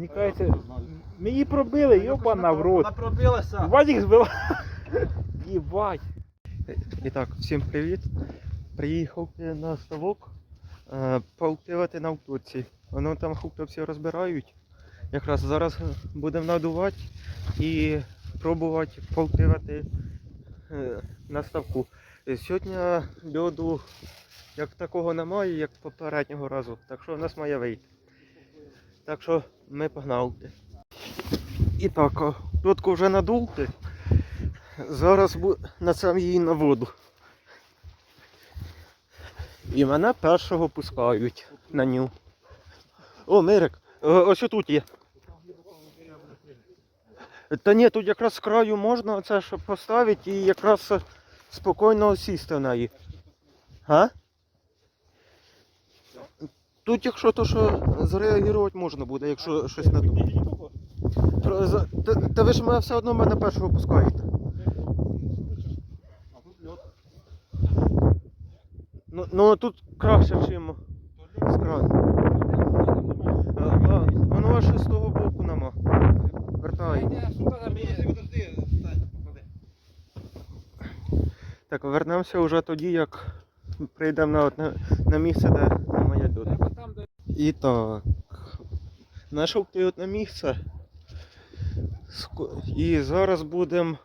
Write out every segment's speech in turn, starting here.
Мені ми її пробили, йобана в рот. Вона пробилася. Вадик збила. Їбать. І так, всім привіт. Приїхав на ставок е, поактивати на автоці. Воно там хлопці розбирають. Якраз зараз будемо надувати і пробувати поактивати е, на ставку. Е, Сьогодні льоду як такого немає, як попереднього разу. Так що в нас має вийти. Так що ми погнали. І так, о, вже надулти. Зараз нацем її на воду. І мене першого пускають на ню. О, Мирик, е, ось тут є. Та ні, тут якраз з краю можна це ж поставити і якраз спокійно сісти на неї. А? Тут якщо то що зреагувати можна буде, якщо щось не то. Та, та ви ж мене все одно мене першого пускаєте. А тут льот. Ну, ну тут краще, чим з воно аж з того боку нема. Вертай. Так, вернемося вже тоді, як прийдемо на, на, на місце, де. Треба там, де І так. Знайшов ти одне місце. І зараз будемо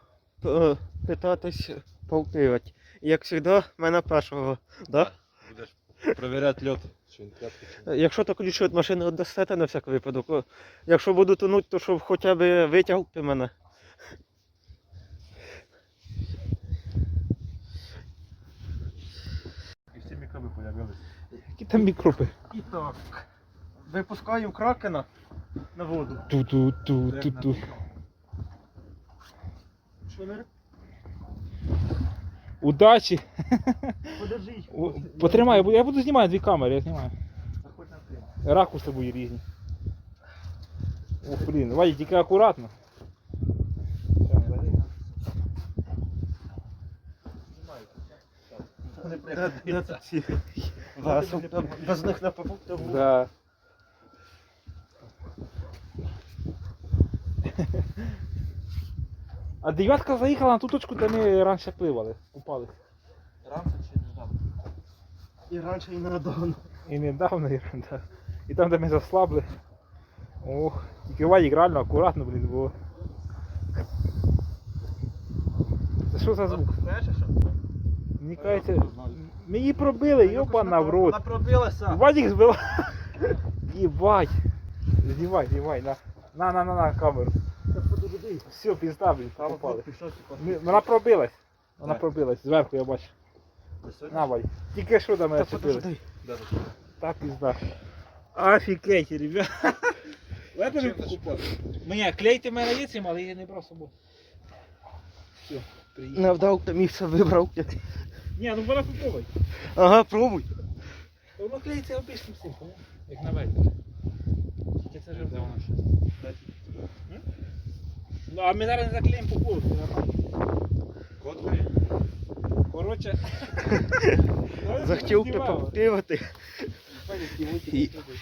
е, питатись повтивати. Як завжди, мене першого. Да? Будеш перевіряти льот. Якщо то ключі від машини віддасте на всяк випадок. Якщо буду тонути, то щоб хоча б витягти мене. І всі мікроби появились. Які там мікроби. І так. Випускаю кракена на воду. Ту-ту-ту-ту-ту. Що не? Удачі. О, Потримай, я буду- я буду знімати дві камери, я знімаю. Заходь на ти. Ракурси будуть різні. Ох, блін, Вадик, тільки акуратно. Де, де тут ці гаси? Без них не попукти в Да. А дев'ятка заїхала на ту точку, де ми раніше пливали, купались. Рамса чи не ждав? І раніше і недавно. І недавно, і, да. і там, де ми заслабли. Ох, тільки Вадик реально акуратно, блін, бо. Це що за звук? Знаєш, що? Мені кажеться, ми її пробили, йобана в рот. Вона пробилася. Вадик збила. Їбать. Знімай, знімай, на. На, на, на, на камеру. Все, пізда, блін, Там попали. Ми- Вона пробилась. Вона Де? пробилась. Зверху я бачу. На. Тільки що до мене Та чепили. подожди. Так пізда. Офігеть, ребят. Чим тобі ти. Мені клейте мене є цим, але я не брав з собою. Все, приїхав. Не вдав, то місце вибрав. Ні, ну вона попробуй. Ага, пробуй. Та Воно клеїться обичним поняв? як на ветер. Тільки це вже вона щось. Ну, а ми зараз не заклеїмо по поводу, нормально. Кот горить. Коротше. Захотів поповтивати,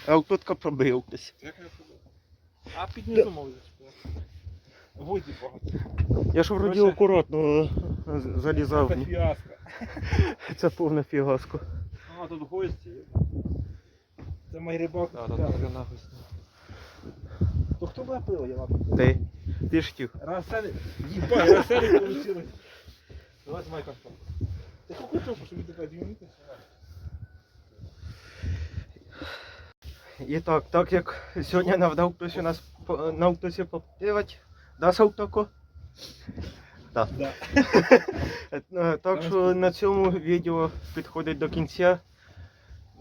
а отутка пробив десь. Як я пробив? А під низу мов зачепив. Воді багато. Я ж вроді акуратно е, залізав. Це фіаско. Це повне фігаско. А, тут гості. Це мій рибак. А, тут хрена гості. То хто буде пиво, я вам Ти. Ти ж хотів. Рассели. Ебать, рассели получилось. Давай знімай контакт. Ти какой трохи, щоб тебе дві минути? І так, так як сьогодні навдав хтось у нас на автосі поптивати. Да, Салтоко? Да. Е, Так що на цьому відео підходить до кінця.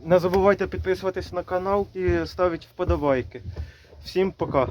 Не забувайте підписуватись на канал і ставити вподобайки. Всім пока.